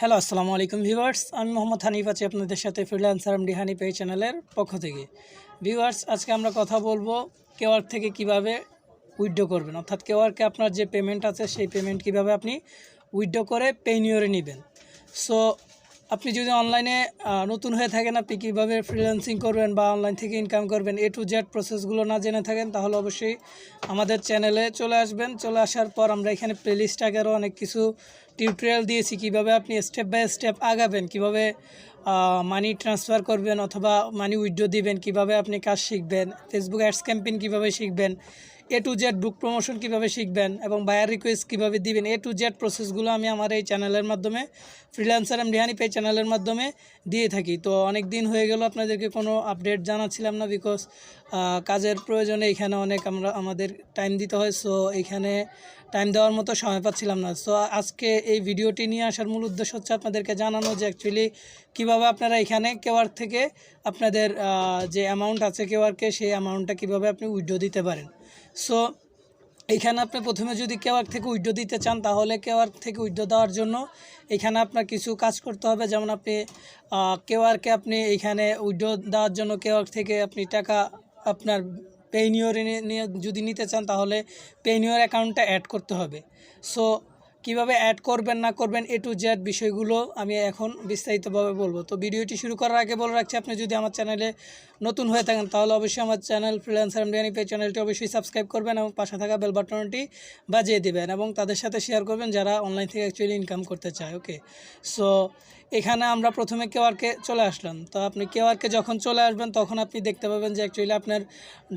Hello আসসালামু আলাইকুম viewers আমি মোহাম্মদ হানিফ আছি আপনাদের সাথে ফ্রিল্যান্সার এমডি হানিফ এই চ্যানেলের পক্ষ থেকে। ভিউয়ার্স আজকে আমরা কথা বলব কেওয়ার থেকে কীভাবে উইথড্র করবেন। অর্থাৎ কেওয়ারকে আপনার যে পেমেন্ট আছে, সেই পেমেন্ট কীভাবে আপনি উইথড্র করে পেনিওরে নেবেন। সো আপনি যদি অনলাইনে নতুন হয়ে থাকেন, আপনি কীভাবে ফ্রিল্যান্সিং করবেন বা অনলাইন থেকে ইনকাম করবেন এ টু জেড প্রসেসগুলো না জেনে থাকেন, তাহলে অবশ্যই আমাদের চ্যানেলে চলে আসবেন। চলে আসার পর আমরা এখানে প্লেলিস্ট আগেরও অনেক কিছু টিউটোরিয়াল দিয়েছি কীভাবে আপনি স্টেপ বাই স্টেপ আগাবেন, কীভাবে মানি ট্রান্সফার করবেন অথবা মানি উইথড্র দিবেন, কীভাবে আপনি কাজ শিখবেন ফেসবুক অ্যাডস ক্যাম্পেইন কীভাবে শিখবেন A to Z book promotion কীভাবে শিখবেন এবং বায়ার রিকোয়েস্ট কীভাবে দিবেন এ টু জেড প্রসেসগুলো আমি আমার এই চ্যানেলের মাধ্যমে ফ্রিল্যান্সার এম ডিহানি পে চ্যানেলের মাধ্যমে দিয়ে থাকি। তো অনেক দিন হয়ে গেল আপনাদেরকে কোনো আপডেট জানাচ্ছিলাম না বিকজ কাজের প্রয়োজনে এখানে অনেক আমরা, আমাদের টাইম দিতে হয়। সো এখানে টাইম দেওয়ার মতো সময় পাচ্ছিলাম না। সো আজকে এই ভিডিওটি নিয়ে আসার মূল উদ্দেশ্য হচ্ছে আপনাদেরকে জানানো যে অ্যাকচুয়ালি কীভাবে আপনারা এখানে কেওয়ার থেকে আপনাদের যে অ্যামাউন্ট আছে কেওয়ারকে সেই অ্যামাউন্টটা কীভাবে আপনি উইড্রো দিতে পারেন। সো এখানে আপনি প্রথমে যদি কেওয়ার থেকে উইড্রো দিতে চান, তাহলে কেওয়ার থেকে উইড্রো দেওয়ার জন্য এখানে আপনার কিছু কাজ করতে হবে। যেমন আপনি কেওয়ারকে আপনি এখানে উইড্রো দেওয়ার জন্য কেওয়ার থেকে আপনি টাকা আপনার পেনিওর নিয়ে যদি নিতে চান তাহলে পেনিওর অ্যাকাউন্টটা অ্যাড করতে হবে। সো কীভাবে অ্যাড করবেন, না করবেন এ টু জেড বিষয়গুলো আমি এখন বিস্তারিতভাবে বলব। তো ভিডিওটি শুরু করার আগে বলে রাখছি, আপনি যদি আমার চ্যানেলে নতুন হয়ে থাকেন, তাহলে অবশ্যই আমার চ্যানেল ফ্রিল্যান্সার ইন্ডিয়ানি পে চ্যানেলটি অবশ্যই সাবস্ক্রাইব করবেন এবং পাশে থাকা বেল বাটনটি বাজিয়ে দেবেন এবং তাদের সাথে শেয়ার করবেন যারা অনলাইন থেকে অ্যাকচুয়ালি ইনকাম করতে চায় ওকে সো এখানে আমরা প্রথমে কেওয়ারকে চলে আসলাম। তো আপনি কেওয়ারকে যখন চলে আসবেন, তখন আপনি দেখতে পাবেন যে অ্যাকচুয়ালি আপনার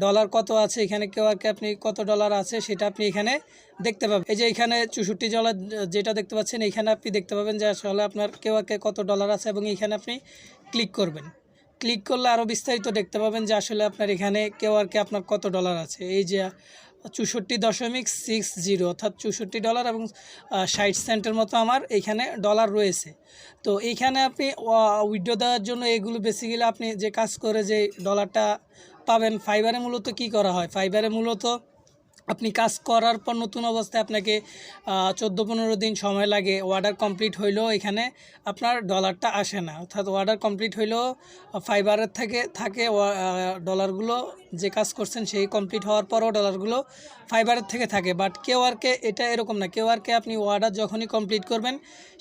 ডলার কত আছে, এখানে কেওয়ারকে আপনি কত ডলার আছে সেটা আপনি এখানে দেখতে পাবেন। এই যে এখানে চৌষট্টি ডলার যেটা দেখতে পাচ্ছেন, এখানে আপনি দেখতে পাবেন যে আসলে আপনার কেওয়ারকে কত ডলার আছে এবং এখানে আপনি ক্লিক করবেন। ক্লিক করলে আরও বিস্তারিত দেখতে পাবেন যে আসলে আপনার এখানে কেওয়ারকে আপনার কত ডলার আছে। এই যে চৌষট্টি দশমিক সিক্স জিরো অর্থাৎ চৌষট্টি ডলার এবং ষাট সেন্টের মতো আমার এখানে ডলার রয়েছে। তো এইখানে আপনি উইড্রো দেওয়ার জন্য এগুলো বেসিক্যালি আপনি যে কাজ করে যে ডলারটা পাবেন ফাইবারে মূলত কি করা হয়? ফাইবারে মূলত আপনি কাজ করার পর নতুন অবস্থায় আপনাকে চোদ্দ পনেরো দিন সময় লাগে অর্ডার কমপ্লিট হইলেও এখানে আপনার ডলারটা আসে না। অর্থাৎ অর্ডার কমপ্লিট হইলেও ফাইবারের থেকে থাকে ডলারগুলো যে কাজ করছেন সেই কমপ্লিট হওয়ার পরও ডলারগুলো ফাইবারের থেকে থাকে। বাট কেউ আরকে এটা এরকম না, কেউ আরকে আপনি অর্ডার যখনই কমপ্লিট করবেন,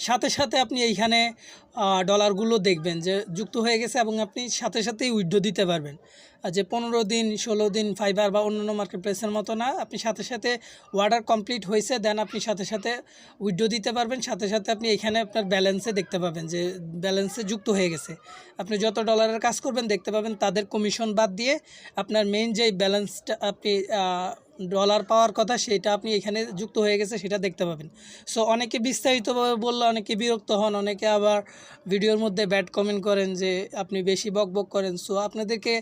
সাথে সাথে আপনি এইখানে ডলারগুলো দেখবেন যে যুক্ত হয়ে গেছে এবং আপনি সাথে সাথেই উইথড্র দিতে পারবেন। যে পনেরো দিন, ষোলো দিন ফাইবার বা অন্যান্য মার্কেট প্লেসের মতো না, আপনি সাথে সাথে অর্ডার কমপ্লিট হয়েছে দেন আপনি সাথে সাথে উইড্রো দিতে পারবেন। সাথে সাথে আপনি এখানে আপনার ব্যালেন্সে দেখতে পাবেন যে ব্যালেন্সে যুক্ত হয়ে গেছে। আপনি যত ডলারের কাজ করবেন, দেখতে পাবেন তাদের কমিশন বাদ দিয়ে আপনার মেইন যেই ব্যালেন্সটা আপনি ডলার পাওয়ার কথা সেটা আপনি এখানে যুক্ত হয়ে গেছে, সেটা দেখতে পাবেন। সো অনেকে বিস্তারিতভাবে বললে, অনেকে বিরক্ত হন, অনেকে আবার ভিডিওর মধ্যে ব্যাড কমেন্ট করেন যে, আপনি বেশি বক বক করেন। সো আপনাদেরকে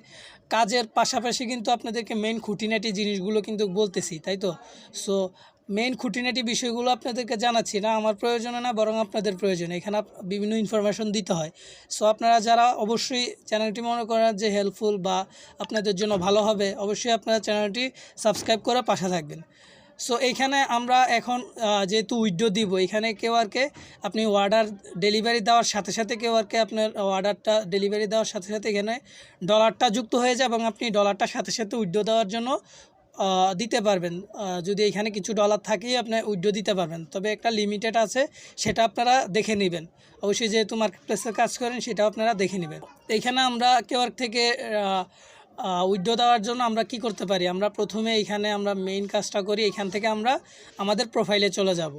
কাজের পাশাপাশি কিন্তু আপনাদেরকে মেন খুঁটিনাটি জিনিসগুলো কিন্তু বলতেছি, তাই তো? সো মেইন খুঁটিনাটি বিষয়গুলো আপনাদেরকে জানাচ্ছি। না, আমার প্রয়োজনে না, বরং আপনাদের প্রয়োজনে। এখানে বিভিন্ন ইনফরমেশন দিতে হয়। সো আপনারা যারা অবশ্যই চ্যানেলটি মনে করেন যে হেল্পফুল বা আপনাদের জন্য ভালো হবে, অবশ্যই আপনারা চ্যানেলটি সাবস্ক্রাইব করে পাশে থাকবেন। সো এইখানে আমরা এখন যেহেতু উইড্রো দিব, এখানে কেউ আরকে আপনি অর্ডার ডেলিভারি দেওয়ার সাথে সাথে কেউ আরকে আপনার অর্ডারটা ডেলিভারি দেওয়ার সাথে সাথে এখানে ডলারটা যুক্ত হয়ে যায় এবং আপনি ডলারটা সাথে সাথে উইড্রো দেওয়ার জন্য দিতে পারবেন। যদি এখানে কিছু ডলার থাকেই আপনি উইড্রো দিতে পারবেন। তবে একটা লিমিটেড আছে, সেটা আপনারা দেখে নেবেন। অবশ্যই যেহেতু মার্কেট প্লেসে কাজ করেন, সেটাও আপনারা দেখে নেবেন। এইখানে আমরা কেওয়ার থেকে উইড্রো দেওয়ার জন্য আমরা কি করতে পারি? আমরা প্রথমে এখানে আমরা মেইন কাজটা করি, এখান থেকে আমরা আমাদের প্রোফাইলে চলে যাব।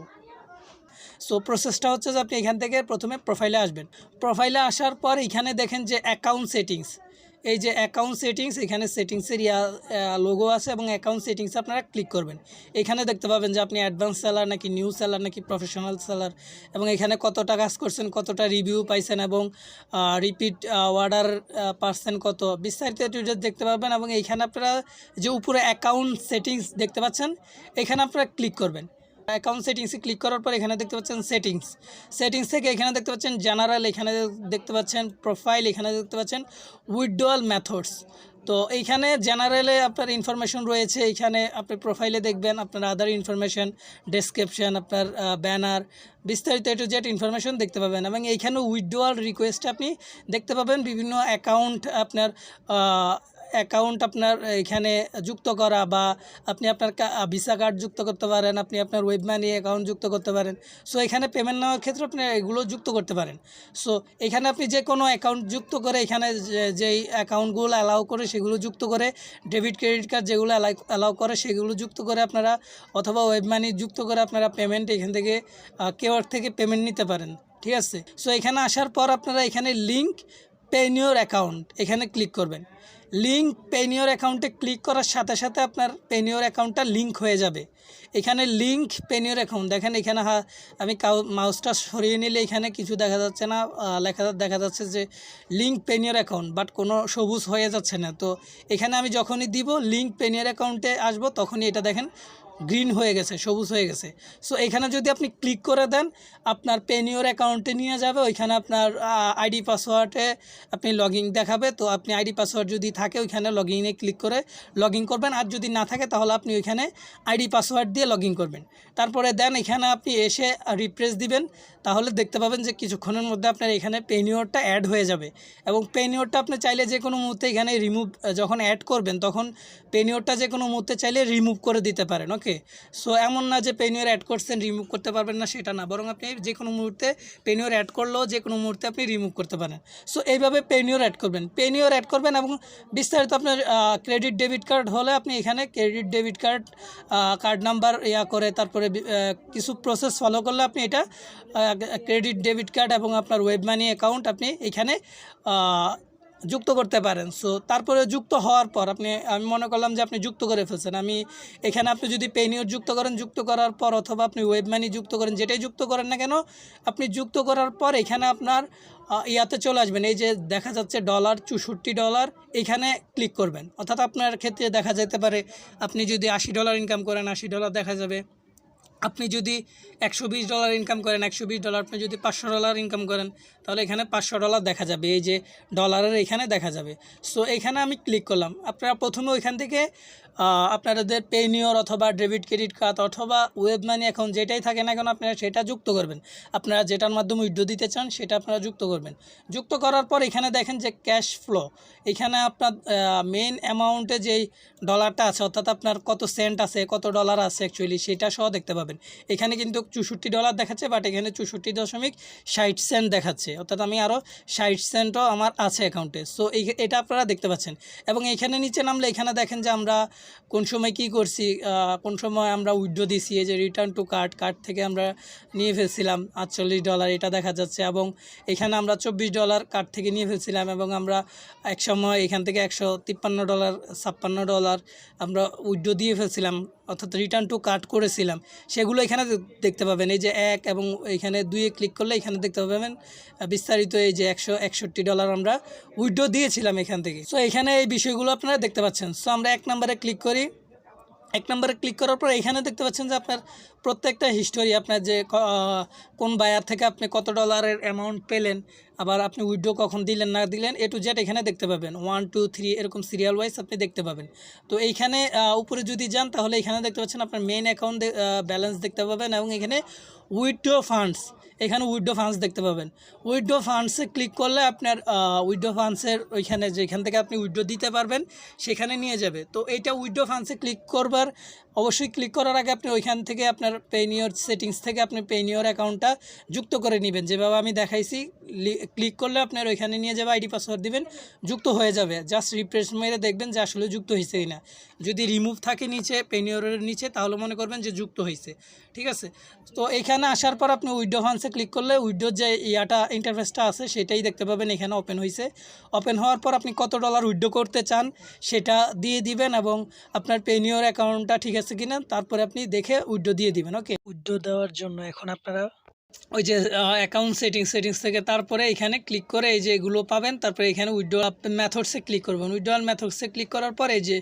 সো প্রসেসটা হচ্ছে যে আপনি এখান থেকে প্রথমে প্রোফাইলে আসবেন। প্রোফাইলে আসার পর এখানে দেখেন যে অ্যাকাউন্ট সেটিংস এই যে অ্যাকাউন্ট সেটিংস এখানে সেটিংসের ইয়া লোগো আছে এবং অ্যাকাউন্ট সেটিংসে আপনারা ক্লিক করবেন। এখানে দেখতে পাবেন যে আপনি অ্যাডভান্স সেলার নাকি নিউ সেলার নাকি প্রফেশনাল সেলার এবং এখানে কতটা কাজ করছেন, কতটা রিভিউ পাইছেন এবং রিপিট অর্ডার পার্সেন্ট কত। বিস্তারিত ডিটেলস দেখতে পাবেন এবং এইখানে আপনারা যে উপরে অ্যাকাউন্ট সেটিংস দেখতে পাচ্ছেন, এখানে আপনারা ক্লিক করবেন। অ্যাকাউন্ট সেটিংসে ক্লিক করার পর এখানে দেখতে পাচ্ছেন সেটিংস সেটিংস থেকে এখানে দেখতে পাচ্ছেন জেনারেল এখানে দেখতে পাচ্ছেন প্রোফাইল এখানে দেখতে পাচ্ছেন উইথড্রয়াল মেথডস তো এইখানে জেনারেলে আপনার ইনফরমেশন রয়েছে এইখানে আপনি প্রোফাইলে দেখবেন, আপনার আদার ইনফরমেশন ডেসক্রিপশন আপনার ব্যানার বিস্তারিত একটু জেট ইনফরমেশন দেখতে পাবেন। এবং এইখানে উইথড্রোয়াল রিকোয়েস্ট আপনি দেখতে পাবেন বিভিন্ন অ্যাকাউন্ট আপনার অ্যাকাউন্ট আপনার এখানে যুক্ত করা বা আপনি আপনার ভিসা কার্ড যুক্ত করতে পারেন, আপনি আপনার ওয়েব মানি অ্যাকাউন্ট যুক্ত করতে পারেন। সো এখানে পেমেন্ট নেওয়ার ক্ষেত্রে আপনি এগুলো যুক্ত করতে পারেন। সো এখানে আপনি যে কোনো অ্যাকাউন্ট যুক্ত করে, এখানে যেই অ্যাকাউন্টগুলো অ্যালাউ করে, সেগুলো যুক্ত করে ডেবিট ক্রেডিট কার্ড যেগুলো অ্যালাউ করে, সেগুলো যুক্ত করে আপনারা, অথবা ওয়েব মানি যুক্ত করে আপনারা পেমেন্ট এখান থেকে কেওয়ার থেকে পেমেন্ট নিতে পারেন। ঠিক আছে? সো এখানে আসার পর আপনারা এখানে লিঙ্ক পেনিওর অ্যাকাউন্ট এখানে ক্লিক করবেন। লিঙ্ক পেনিওর অ্যাকাউন্টে ক্লিক করার সাথে সাথে আপনার পেনিওর অ্যাকাউন্টটা লিঙ্ক হয়ে যাবে। এখানে লিঙ্ক পেনিওর অ্যাকাউন্ট দেখেন এখানে আমি কাউ মাউসটা সরিয়ে নিলে এখানে কিছু দেখা যাচ্ছে না লেখা দেখা যাচ্ছে যে লিঙ্ক পেনিওর অ্যাকাউন্ট বাট কোনো সবুজ হয়ে যাচ্ছে না। তো এখানে আমি যখনই দিব লিঙ্ক পেনিওর অ্যাকাউন্টে আসব, তখনই এটা দেখেন গ্রিন হয়ে গেছে, সবুজ হয়ে গেছে। সো এখানে যদি আপনি ক্লিক করে দেন, আপনার পেনিওর অ্যাকাউন্টে নিয়ে যাবে, ওইখানে আপনার আইডি পাসওয়ার্ডে আপনি লগ দেখাবে। তো আপনি আইডি পাসওয়ার্ড যদি থাকে, ওইখানে লগ ইনে ক্লিক করে লগ করবেন। আর যদি না থাকে, তাহলে আপনি ওইখানে আইডি পাসওয়ার্ড দিয়ে লগ করবেন। তারপরে দেন, এখানে আপনি এসে রিপ্রেস দিবেন। তাহলে দেখতে পাবেন যে কিছুক্ষণের মধ্যে আপনার এখানে পেনিওরটা অ্যাড হয়ে যাবে। এবং পেনিওরটা আপনি চাইলে যে কোনো মুহূর্তে এখানে রিমুভ যখন অ্যাড করবেন, তখন পেনিওরটা যে কোনো মুহূর্তে চাইলে রিমুভ করে দিতে পারেন ওকে সো এমন না যে পেনিওর অ্যাড করছেন রিমুভ করতে পারবেন না, সেটা না। বরং আপনি যে কোনো মুহূর্তে পেনিওর অ্যাড করলেও যে কোনো মুহূর্তে আপনি রিমুভ করতে পারেন। সো এইভাবে পেনিওর অ্যাড করবেন। পেনিওর অ্যাড করবেন এবং বিস্তারিত আপনার ক্রেডিট ডেবিট কার্ড হলে আপনি এখানে credit debit card card number ইয়া করে, তারপরে কিছু প্রসেস ফলো করলে আপনি এটা ক্রেডিট ডেবিট কার্ড এবং আপনার ওয়েব মানি অ্যাকাউন্ট আপনি এখানে যুক্ত করতে পারেন। সো তারপরে যুক্ত হওয়ার পর আপনি, আমি মনে করলাম যে আপনি যুক্ত করে ফেলছেন। আমি এখানে আপনি যদি পেনিওর যুক্ত করেন, যুক্ত করার পর অথবা আপনি ওয়েব মানি যুক্ত করেন, যেটাই যুক্ত করেন না কেন, আপনি যুক্ত করার পর এখানে আপনার ইয়াতে চলে আসবেন। এই যে দেখা যাচ্ছে ডলার চৌষট্টি ডলার এখানে ক্লিক করবেন। অর্থাৎ আপনার ক্ষেত্রে দেখা যেতে পারে, আপনি যদি আশি ডলার ইনকাম করেন, আশি ডলার দেখা যাবে। আপনি যদি একশো বিশ ডলার ইনকাম করেন, একশো বিশ ডলার আপনি যদি পাঁচশো ডলার ইনকাম করেন, তাহলে এখানে পাঁচশো ডলার দেখা যাবে। এই যে ডলারের এখানে দেখা যাবে। সো এখানে আমি ক্লিক করলাম। আপনারা প্রথমে ওইখান থেকে আপনাদের পেনিওর অথবা ডেবিট ক্রেডিট কার্ড অথবা ওয়েব মানি এখন যেটাই থাকে না কেন, আপনারা সেটা যুক্ত করবেন। আপনারা যেটার মাধ্যমে উইড্রো দিতে চান, সেটা আপনারা যুক্ত করবেন। যুক্ত করার পর এখানে দেখেন যে ক্যাশ ফ্লো এখানে আপনার মেন অ্যামাউন্টে যেই ডলারটা আছে, অর্থাৎ আপনার কত সেন্ট আছে, কত ডলার আছে অ্যাকচুয়ালি সেটা সহ দেখতে পাবেন। এখানে কিন্তু চৌষট্টি ডলার দেখাচ্ছে বাট এখানে চৌষট্টি দশমিক ষাট সেন্ট দেখাচ্ছে। অর্থাৎ আমি আরও ষাট সেন্টও আমার আছে অ্যাকাউন্টে সো এটা আপনারা দেখতে পাচ্ছেন। এবং এখানে নিচে নামলে এখানে দেখেন যে আমরা কোন সময় কি করছি কোন সময় আমরা উইড্রো দিছি, এই যে রিটার্ন টু কার্ড কার্ড থেকে আমরা নিয়ে ফেলছিলাম, আটচল্লিশ ডলার এটা দেখা যাচ্ছে। এবং এখানে আমরা চব্বিশ ডলার কার্ড থেকে নিয়ে ফেলছিলাম এবং আমরা এক সময় এখান থেকে একশো তিপ্পান্ন ডলার ছাপ্পান্ন ডলার আমরা উইড্রো দিয়ে ফেলছিলাম। অর্থাৎ রিটার্ন টু কাট করেছিলাম, সেগুলো এখানে দেখতে পাবেন। এই যে এক এবং এখানে দুইয়ে ক্লিক করলে এখানে দেখতে পাবেন বিস্তারিত এই যে একশো একষট্টি ডলার আমরা উইড্রো দিয়েছিলাম এখান থেকে। সো এখানে এই বিষয়গুলো আপনারা দেখতে পাচ্ছেন। সো আমরা এক নম্বরে ক্লিক করি। এক নম্বরে ক্লিক করার পর এখানে দেখতে পাচ্ছেন যে আপনার প্রত্যেকটা হিস্টোরি আপনার যে কোন বায়ার থেকে আপনি কত ডলারের অ্যামাউন্ট পেলেন, আবার আপনি উইড্রো কখন দিলেন, না দিলেন এ টু জেড এখানে দেখতে পাবেন। ওয়ান টু থ্রি এরকম সিরিয়াল ওয়াইজ আপনি দেখতে পাবেন। তো এইখানে উপরে যদি যান তাহলে এখানে দেখতে পাচ্ছেন আপনার মেইন অ্যাকাউন্ট ব্যালেন্স দেখতে পাবেন এবং এখানে উইড্রো ফান্ডস এখানে উইড্রো ফান্ডস দেখতে পাবেন। উইড্রো ফান্ডসে ক্লিক করলে আপনার উইড্রো ফান্ডসের ওইখানে যেখান থেকে আপনি উইড্রো দিতে পারবেন, সেখানে নিয়ে যাবে। তো এইটা উইড্রো ফান্ডসে ক্লিক করবার, অবশ্যই ক্লিক করার আগে আপনি ওইখান থেকে আপনার পেনিওর সেটিংস থেকে আপনি পেনিওর অ্যাকাউন্টটা যুক্ত করে নেবেন। যেভাবে আমি দেখাইছি ক্লিক করলে আপনার ওইখানে নিয়ে যাবে আইডি পাসওয়ার্ড দিবেন, যুক্ত হয়ে যাবে। জাস্ট রিফ্রেশ মেরে দেখবেন যে আসলে যুক্ত হয়েছে কিনা। যদি রিমুভ থাকে নিচে পেনিওরের নিচে, তাহলে মনে করবেন যে যুক্ত হয়েছে ঠিক আছে? তো এখানে আসার পর আপনি উইডো ফান্সে ক্লিক করলে উইডোর যে ইয়াটা ইন্টারফেসটা আছে সেটাই দেখতে পাবেন এখানে ওপেন হয়েছে ওপেন হওয়ার পর আপনি কত ডলার উইড্রো করতে চান সেটা দিয়ে দিবেন এবং আপনার পেনিওর অ্যাকাউন্টটা ঠিক আছে কিনা তারপরে আপনি দেখে উইড্রো দিয়ে দিবেন ওকে উইড্রো দেওয়ার জন্য এখন আপনারা ওই যে অ্যাকাউন্ট সেটিংস সেটিংস থেকে তারপরে এখানে ক্লিক করে এই যে এগুলো পাবেন তারপরে এখানে উইড্রো মেথডসে ক্লিক করবেন। উইড্রোয়াল মেথডসে ক্লিক করার পর এই যে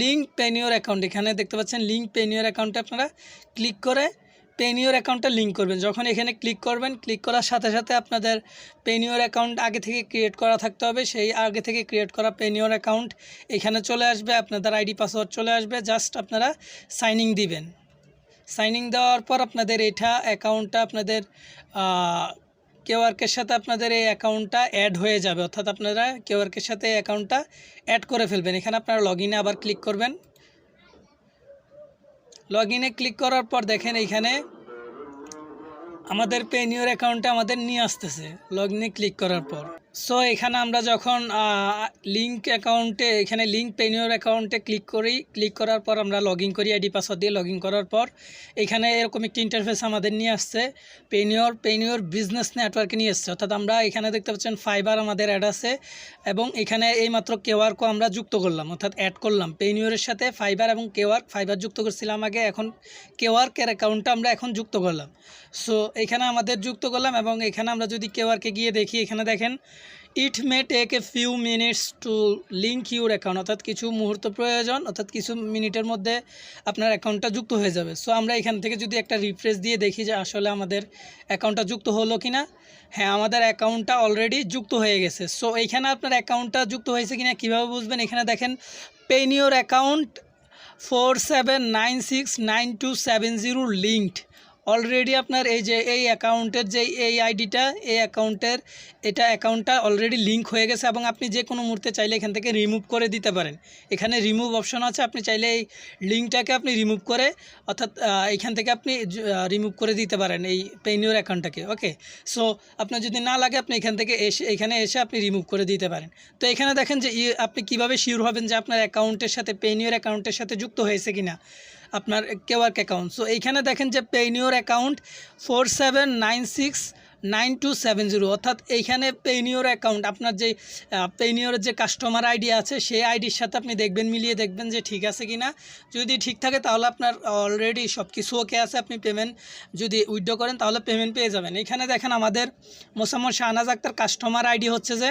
লিঙ্ক পেনিওর অ্যাকাউন্ট এখানে দেখতে পাচ্ছেন লিঙ্ক পেনিওর অ্যাকাউন্টে আপনারা ক্লিক করে পেনিওর অ্যাকাউন্টটা লিঙ্ক করবেন। যখন এখানে ক্লিক করবেন ক্লিক করার সাথে সাথে আপনাদের পেনিওর অ্যাকাউন্ট আগে থেকে ক্রিয়েট করা থাকতে হবে। সেই আগে থেকে ক্রিয়েট করা পেনিওর অ্যাকাউন্ট এখানে চলে আসবে, আপনাদের আইডি পাসওয়ার্ড চলে আসবে। জাস্ট আপনারা সাইনিং দিবেন। সাইনিং দেওয়ার পর আপনাদের এটা অ্যাকাউন্টটা আপনাদের কেউ কেওয়ার্কের সাথে আপনাদের এই অ্যাকাউন্টটা অ্যাড হয়ে যাবে। অর্থাৎ আপনারা কেউ কেওয়ার্কের সাথে অ্যাকাউন্টটা অ্যাড করে ফেলবেন। এখানে আপনারা লগ আবার ক্লিক করবেন। লগ ইনে ক্লিক করার পর দেখেন এইখানে আমাদের পেনিওর অ্যাকাউন্টে আমাদের নিয়ে আসতেছে, লগ ইনে ক্লিক করার পর। সো এখানে আমরা যখন লিঙ্ক অ্যাকাউন্টে এখানে লিঙ্ক পেনিওর অ্যাকাউন্টে ক্লিক করি ক্লিক করার পর আমরা লগ করি আইডি পাসওয়ার্ড দিয়ে লগ করার পর, এখানে এরকম একটি ইন্টারফেস আমাদের নিয়ে আসছে পেনিওর পেনিওর বিজনেস নেটওয়ার্কে নিয়ে এসছে। অর্থাৎ আমরা এখানে দেখতে পাচ্ছেন ফাইবার আমাদের অ্যাড আছে এবং এখানে এইমাত্র কেওয়ার্কও আমরা যুক্ত করলাম, অর্থাৎ অ্যাড করলাম। পেনিওরের সাথে ফাইবার এবং কেওয়ার্ক ফাইবার যুক্ত করছিলাম আগে, এখন কেওয়ার্কের অ্যাকাউন্টটা আমরা এখন যুক্ত করলাম। সো এখানে আমাদের যুক্ত করলাম এবং এখানে আমরা যদি কেওয়ার্কে গিয়ে দেখি, এখানে দেখেন it may take a few minutes to link your account. অর্থাৎ কিছু মুহূর্ত প্রয়োজন, অর্থাৎ কিছু মিনিটের মধ্যে আপনার অ্যাকাউন্টটা যুক্ত হয়ে যাবে। সো আমরা এখান থেকে যদি একটা রিফ্রেশ দিয়ে দেখি যে আসলে আমাদের অ্যাকাউন্টটা যুক্ত হলো কি না হ্যাঁ আমাদের অ্যাকাউন্টটা অলরেডি যুক্ত হয়ে গেছে। সো এইখানে আপনার অ্যাকাউন্টটা যুক্ত হয়েছে কিনা কীভাবে বুঝবেন? এখানে দেখেন Payoneer account four seven nine six nine two seven zero linked already আপনার এই যে এই অ্যাকাউন্টের যে এই আইডিটা, এই অ্যাকাউন্টের, এটা অ্যাকাউন্টটা অলরেডি লিঙ্ক হয়ে গেছে এবং আপনি যে কোনো মুহূর্তে চাইলে এখান থেকে রিমুভ করে দিতে পারেন। এখানে রিমুভ অপশন আছে, আপনি চাইলে এই লিঙ্কটাকে আপনি রিমুভ করে, অর্থাৎ এখান থেকে আপনি রিমুভ করে দিতে পারেন এই পেনিওর অ্যাকাউন্টটাকে ওকে সো আপনার যদি না লাগে, আপনি এখান থেকে এসে, এখানে এসে আপনি রিমুভ করে দিতে পারেন। তো এখানে দেখেন যে আপনি কীভাবে শিওর হবেন যে আপনার অ্যাকাউন্টের সাথে পেনিওর অ্যাকাউন্টের সাথে যুক্ত হয়েছে কিনা? আপনার কেওয়ার্ক অ্যাকাউন্ট। সো এইখানে দেখেন যে Payoneer account four seven nine six nine two seven zero অর্থাৎ এইখানে পেনিওর অ্যাকাউন্ট, আপনার যে পেনিওরের যে কাস্টমার আইডি আছে, সেই আইডির সাথে আপনি দেখবেন, মিলিয়ে দেখবেন যে ঠিক আছে কি না যদি ঠিক থাকে, তাহলে আপনার অলরেডি সব কিছু ওকে আছে, আপনি পেমেন্ট যদি উইথড্র করেন, তাহলে পেমেন্ট পেয়ে যাবেন। এখানে দেখেন আমাদের মোসাম্মদ শাহনাজ আক্তার কাস্টমার আইডি হচ্ছে যে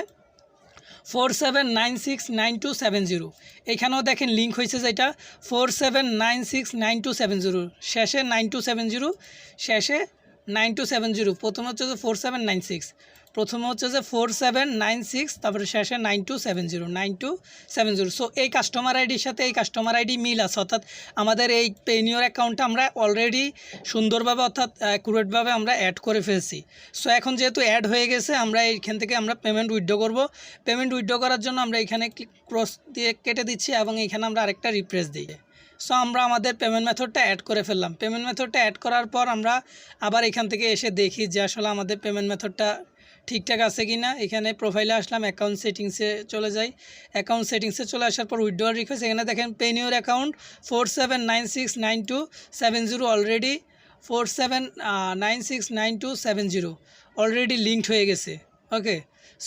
four seven nine six nine two seven zero. এখানেও দেখেন লিঙ্ক হয়েছে যেটা, four seven nine six nine two seven zero. শেষে নাইন টু সেভেন জিরো, শেষে নাইন টু সেভেন জিরো। প্রথমে হচ্ছে যে ফোর সেভেন নাইন সিক্স। প্রথমে হচ্ছে যে ফোর সেভেন নাইন সিক্স, তারপরে শেষে nine two seven zero, nine two seven zero. So এই কাস্টমার আইডির সাথে এই কাস্টমার আইডি মিল আছে। অর্থাৎ আমাদের এই পেনিওর অ্যাকাউন্টটা আমরা অলরেডি সুন্দরভাবে, অর্থাৎ অ্যাকুরেটভাবে আমরা অ্যাড করে ফেলছি। সো এখন যেহেতু অ্যাড হয়ে গেছে, আমরা এইখান থেকে আমরা পেমেন্ট উইথড্র করব। পেমেন্ট উইথড্র করার জন্য আমরা এখানে ক্রস দিয়ে কেটে দিচ্ছি এবং এখানে আমরা আরেকটা রিপ্রেস দিই। সো আমরা আমাদের পেমেন্ট মেথডটা অ্যাড করে ফেললাম। পেমেন্ট মেথডটা অ্যাড করার পর আমরা আবার এখান থেকে এসে দেখি যে আসলে আমাদের পেমেন্ট মেথডটা ঠিকঠাক আছে কি না এখানে প্রোফাইলে আসলাম অ্যাকাউন্ট সেটিংসে চলে যাই। অ্যাকাউন্ট সেটিংসে চলে আসার পর উইথড্রয়াল রিকোয়েস্ট এখানে দেখেন Payoneer account four seven nine six nine two seven zero already four seven nine six nine two seven zero already linked হয়ে গেছে। ওকে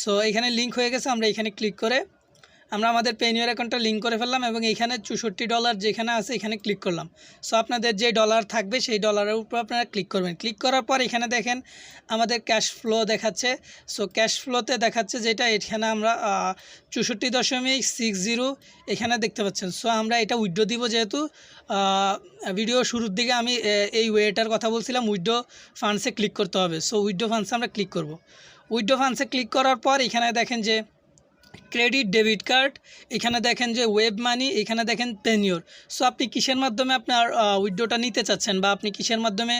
সো এখানে লিঙ্ক হয়ে গেছে, আমরা এখানে ক্লিক করে আমরা আমাদের পেনিওর অ্যাকাউন্টটা লিঙ্ক করে ফেললাম এবং এইখানে চৌষট্টি ডলার যেখানে আছে, এখানে ক্লিক করলাম। সো আপনাদের যে ডলার থাকবে, সেই ডলারের উপর আপনারা ক্লিক করবেন। ক্লিক করার পর এখানে দেখেন, আমাদের ক্যাশ ফ্লো দেখাচ্ছে। সো ক্যাশ ফ্লোতে দেখাচ্ছে যেটা, এখানে আমরা চৌষট্টি দশমিক সিক্স জিরো এখানে দেখতে পাচ্ছেন। সো আমরা এটা উইড্রো দিব যেহেতু ভিডিও শুরুর দিকে আমি এই ওয়েটার কথা বলছিলাম উইড্রো ফান্ডসে ক্লিক করতে হবে। সো উইড্রো ফান্ডসে আমরা ক্লিক করব। উইড্রো ফান্ডসে ক্লিক করার পর এখানে দেখেন যে ক্রেডিট, ডেবিট কার্ড, এখানে দেখেন যে ওয়েব মানি, এখানে দেখেন পেনিওর সো আপনি কিসের মাধ্যমে আপনার উইড্রোটা নিতে চাচ্ছেন বা আপনি কিসের মাধ্যমে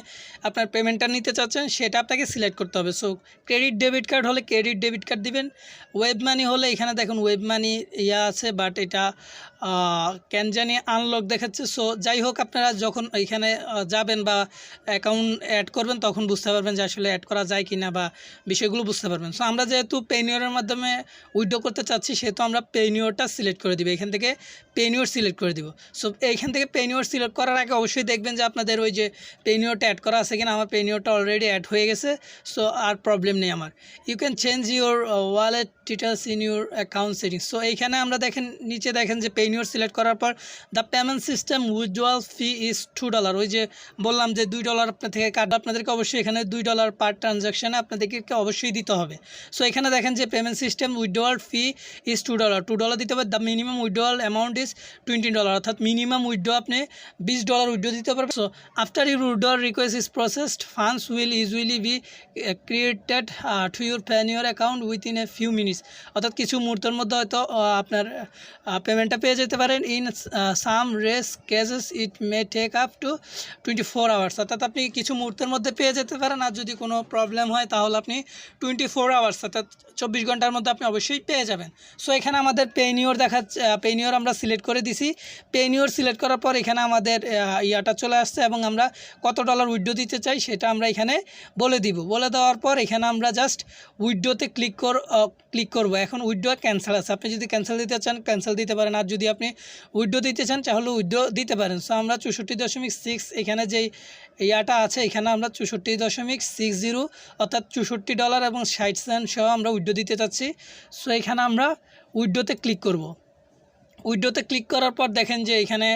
আপনার পেমেন্টটা নিতে চাচ্ছেন, সেটা আপনাকে সিলেক্ট করতে হবে। সো ক্রেডিট ডেবিট কার্ড হলে ক্রেডিট ডেবিট কার্ড দিবেন। ওয়েব মানি হলে এখানে দেখুন ওয়েব মানি ইয়া আছে বাট এটা ক্যান জানি আনলক দেখাচ্ছে। সো যাই হোক, আপনারা যখন এখানে যাবেন বা অ্যাকাউন্ট অ্যাড করবেন, তখন বুঝতে পারবেন যে আসলে অ্যাড করা যায় কি না বা বিষয়গুলো বুঝতে পারবেন। সো আমরা যেহেতু পেনিওরের মাধ্যমে উইড্রো করতে চাচ্ছি, সেহেতু আমরা পেনিওরটা সিলেক্ট করে দিব। এখান থেকে পেনিওর সিলেক্ট করে দিব। সো এইখান থেকে পেনিওর সিলেক্ট করার আগে অবশ্যই দেখবেন যে আপনাদের ওই যে পেনিওরটা অ্যাড করা আছে কিনা, আমার পেনিওরটা অলরেডি অ্যাড হয়ে গেছে। সো আর প্রবলেম নেই আমার। You can change your wallet details in your account settings so এইখানে আমরা দেখেন, নিচে দেখেন যে পেনিওর সিলেক্ট করার পর the payment system withdrawal fee is two dollar ওই যে বললাম যে দুই ডলার আপনার থেকে কার্ড আপনাদেরকে অবশ্যই এখানে দুই ডলার পার ট্রানজ্যাকশানে আপনাদেরকে অবশ্যই দিতে হবে। সো এখানে দেখেন যে payment system withdrawal fee is two dollar two dollar দিতে পারে the minimum withdrawal amount is twenty dollar অর্থাৎ মিনিমাম উইড্রো আপনি বিশ ডলার উইড্রো দিতে পারবেন। So after your withdrawal request is processed funds will usually be credited to your Payoneer account within a few minutes অর্থাৎ কিছু মুহূর্তের মধ্যে হয়তো আপনার পেমেন্টটা পেয়ে যেতে পারেন in some rare cases it may take up to twenty four hours অর্থাৎ আপনি কিছু মুহূর্তের মধ্যে পেয়ে যেতে পারেন। আর যদি কোনো প্রবলেম হয়, তাহলে আপনি টোয়েন্টি ফোর আওয়ার্স অর্থাৎ চব্বিশ ঘণ্টার মধ্যে আপনি অবশ্যই পেয়ে যাবেন। সো এখানে আমাদের পেনিওর দেখাচ্ছে পেনিওর আমরা সিলেক্ট করে দিছি। পেনিওর সিলেক্ট করার পর এখানে আমাদের ইয়াটা চলে আসছে এবং আমরা কত ডলার উইড্রো দিতে চাই সেটা আমরা এখানে বলে দিব। বলে দেওয়ার পর এখানে আমরা জাস্ট উইড্রোতে ক্লিক কর ক্লিক করব। এখন উইড্রো ক্যান্সেল আছে। আপনি যদি ক্যান্সেল দিতে চান ক্যান্সেল দিতে পারেন। আর যদি আপনি উইড্রো দিতে চান, তাহলে উইড্রো দিতে পারেন। সো আমরা চৌষট্টি দশমিক সিক্স এখানে যেই ইয়াটা আছে, এখানে আমরা চৌষট্টি দশমিক সিক্স জিরো অর্থাৎ চৌষট্টি ডলার এবং ষাট সেন্ট সহ আমরা উইড্রো দিতে চাচ্ছি। সো এখানে আমরা উইড্রোতে ক্লিক করব। উইড্রোতে ক্লিক করার পর দেখেন যে এখানে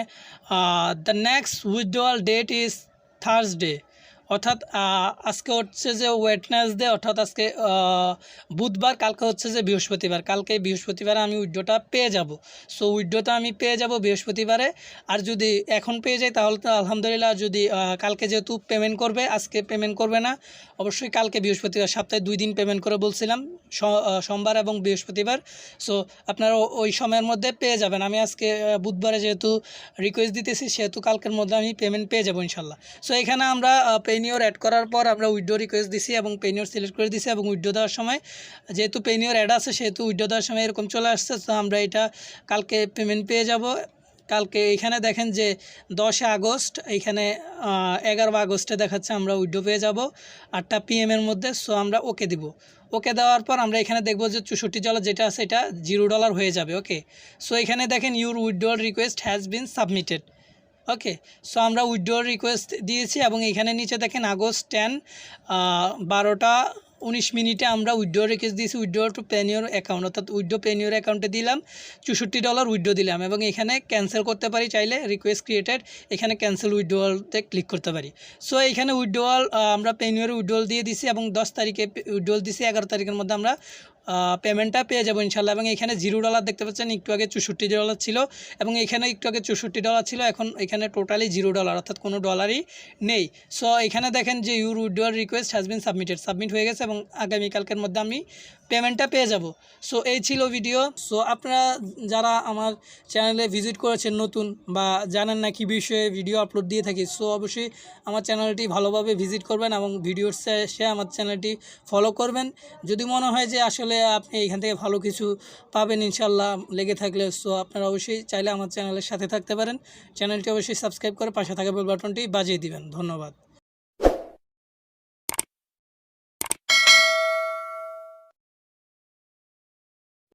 the next withdrawal date is Thursday অর্থাৎ আজকে হচ্ছে যে ওয়েটনেসডে অর্থাৎ আজকে বুধবার, কালকে হচ্ছে যে বৃহস্পতিবার। কালকে বৃহস্পতিবারে আমি উইড্রোটা পেয়ে যাব। সো, উইড্রোটা আমি পেয়ে যাব বৃহস্পতিবারে। আর যদি এখন পেয়ে যাই, তাহলে তো আলহামদুলিল্লাহ যদি কালকে যেহেতু পেমেন্ট করবে, আজকে পেমেন্ট করবে না, অবশ্যই কালকে বৃহস্পতিবার, সপ্তাহে দুই দিন পেমেন্ট করে বলছিলাম সোমবার এবং বৃহস্পতিবার। সো, আপনারা ওই সময়ের মধ্যে পেয়ে যাবেন। আমি আজকে বুধবারে যেহেতু রিকোয়েস্ট দিতেছি, সেহেতু কালকের মধ্যে আমি পেমেন্ট পেয়ে যাব ইনশাল্লাহ। সো, এখানে আমরা পেনিওর অ্যাড করার পর আমরা উইড্রো রিকোয়েস্ট দিছি এবং পেনিওর সিলেক্ট করে দিছি এবং উইডো দেওয়ার সময় যেহেতু পেনিওর অ্যাড আছে, সেহেতু উইড্রো দেওয়ার সময় এরকম চলে আসছে, তো আমরা এটা কালকে পেমেন্ট পেয়ে যাব। কালকে এখানে দেখেন যে দশে আগস্ট, এখানে এগারো আগস্টে দেখাচ্ছে আমরা উইড্রো পেয়ে যাব আটটা পিএমের মধ্যে সো আমরা ওকে দিব। ওকে দেওয়ার পর আমরা এখানে দেখব যে চৌষট্টি ডলার যেটা আছে, এটা জিরো ডলার হয়ে যাবে ওকে সো এখানে দেখেন your withdrawal request has been submitted okay so আমরা উইড্রোয়াল রিকোয়েস্ট দিয়েছি এবং এখানে নিচে দেখেন আগস্ট টেন বারোটা উনিশ মিনিটে আমরা উইড্রো রিকোয়েস্ট দিয়েছি। উইড্রো টু পেনিওর অ্যাকাউন্ট অর্থাৎ উইড্রো পেনিওর অ্যাকাউন্টে দিলাম। চৌষট্টি ডলার উইড্রো দিলাম এবং এখানে ক্যান্সেল করতে পারি চাইলে রিকোয়েস্ট ক্রিয়েটেড এখানে ক্যান্সেল উইড্রোয়ালতে ক্লিক করতে পারি। সো এখানে উইড্রোয়াল আমরা পেনিওর উইড্রোয়াল দিয়ে দিছি এবং দশ তারিখে উইড্রোয়াল দিছি, এগারো তারিখের মধ্যে আমরা পেমেন্টটা পেয়ে যাব ইনশাল্লাহ। এবং এখানে জিরো ডলার দেখতে পাচ্ছেন, একটু আগে চৌষট্টি ডলার ছিল। এবং এখানে একটু আগে চৌষট্টি ডলার ছিল, এখন এখানে টোটালি জিরো ডলার অর্থাৎ কোনো ডলারই নেই। সো এখানে দেখেন যে your withdrawal request has been submitted submit হয়ে গেছে এবং আগামীকালকের মধ্যে আমি পেমেন্টটা পেয়ে যাব। সো এই ছিল ভিডিও সো আপনারা যারা আমার চ্যানেলে ভিজিট করেছেন নতুন বা জানেন না কি বিষয়ে ভিডিও আপলোড দিয়ে থাকি সো অবশ্যই আমার চ্যানেলটি ভালোভাবে ভিজিট করবেন এবং ভিডিওর শেষে আমার চ্যানেলটি ফলো করবেন। যদি মনে হয় যে আসলে আপনি এখান থেকে ভালো কিছু পাবেন ইনশাল্লাহ লেগে থাকলে। সো আপনারা অবশ্যই চাইলে আমার চ্যানেলের সাথে থাকতে পারেন। চ্যানেলটি অবশ্যই সাবস্ক্রাইব করে পাশে থাকা বেল বাটনটি বাজিয়ে দিবেন। ধন্যবাদ।